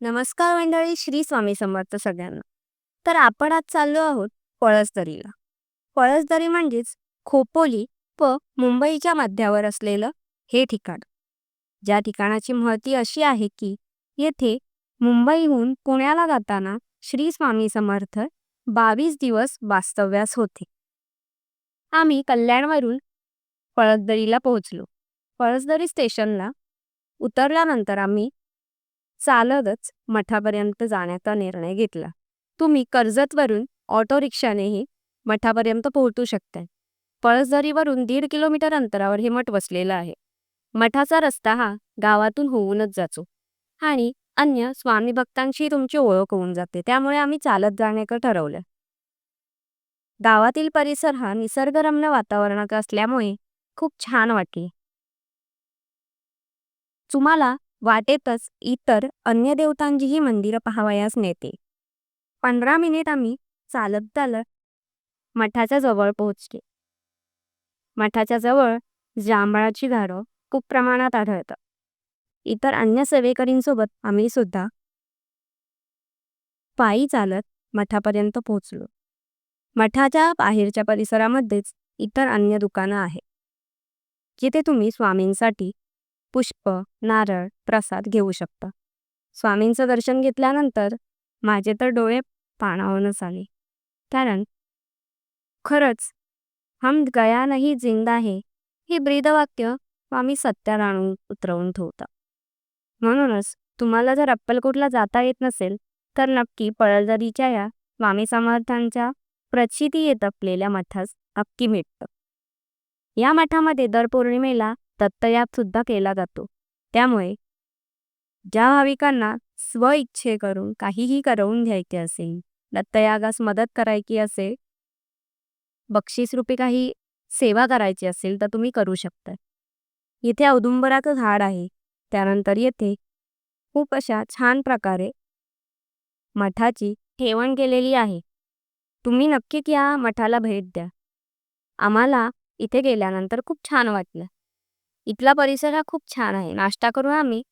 नमस्कार मंडळी श्री स्वामी समर्थ सगळ्यांना. तर आपण आज चाललो आहोत पळसदरीला. पळसदरी म्हणजेच खोपोली व मुंबईच्या मध्यावर असलेलं हे ठिकाण. ज्या ठिकाणाची महती अशी आहे की येथे मुंबईहून पुण्याला जाताना श्री स्वामी समर्थ बावीस दिवस वास्तव्यास होते. आम्ही कल्याणवरून पळसदरीला पोहोचलो. पळसदरी स्टेशनला उतरल्यानंतर आम्ही चालतच मठापर्यंत जाण्याचा निर्णय घेतला. तुम्ही कर्जतवरून ऑटो रिक्षानेही मठापर्यंत पोहोचू शकता पळसदरीवरून दीड किलोमीटर अंतरावर हे मठ वसलेलं आहे. मठाचा रस्ता हा गावातून होऊनच जातो आणि अन्य स्वामी भक्तांशी तुमची ओळख होऊन जाते त्यामुळे आम्ही चालत जाण्याचं ठरवलं. गावातील परिसर हा निसर्गरम्य वातावरणाचा असल्यामुळे खूप छान वाटले. तुम्हाला वाटेतच इतर अन्य देवतांचीही मंदिरं पाहावयास नेते. पंधरा मिनिट आम्ही चालत चालत मठाच्या जवळ पोहोचले. मठाच्या जवळ जांभळाची झाडं खूप प्रमाणात आढळतात. इतर अन्य सेवेकरींसोबत आम्ही सुद्धा पायी चालत मठापर्यंत पोहोचलो. मठाच्या बाहेरच्या परिसरामध्येच इतर अन्य दुकानं आहेत. जिथे तुम्ही स्वामींसाठी पुष्प नारळ प्रसाद घेऊ शकता. स्वामींचं दर्शन घेतल्यानंतर माझे तर डोळे पाणावूनच आले. कारण खरंच हम गया नाही जिंदा हे हे ब्रीदवाक्य स्वामी सत्यात आणून उतरवून ठेवता. म्हणूनच तुम्हाला जर अक्कलकोटला जाता येत नसेल तर नक्की पळलदरीच्या या स्वामी समर्थांच्या प्रचिती येत असलेल्या मठास अक्की भेटतं या मठामध्ये दर पौर्णिमेला दत्तयाग सुद्धा केला जातो. त्यामुळे ज्या भाविकांना स्व इच्छे करून काहीही करवून घ्यायचे असेल दत्तयागास मदत करायची असेल बक्षीसरूपी काही सेवा करायची असेल तर तुम्ही करू शकता. इथे औदुंबराचं झाड आहे. त्यानंतर येथे खूप अशा छान प्रकारे मठाची ठेवण केलेली आहे. तुम्ही नक्कीच या मठाला भेट द्या. आम्हाला इथे गेल्यानंतर खूप छान वाटलं. इथला परिसर हा खूप छान आहे. नाश्ता करून आम्ही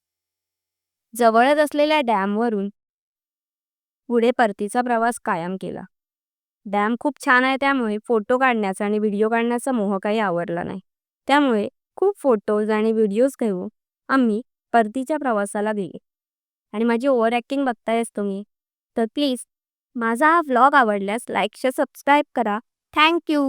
जवळच असलेल्या डॅमवरून पुढे परतीचा प्रवास कायम केला. डॅम खूप छान आहे त्यामुळे फोटो काढण्याचा आणि व्हिडिओ काढण्याचा मोह काही आवडला नाही. त्यामुळे खूप फोटोज आणि व्हिडिओज घेऊन आम्ही परतीच्या प्रवासाला गेले. आणि माझी ओव्हर ॲक्टिंग बघतायच तुम्ही तर प्लीज माझा हा व्लॉग आवडल्यास लाईक सबस्क्राईब करा. थँक्यू!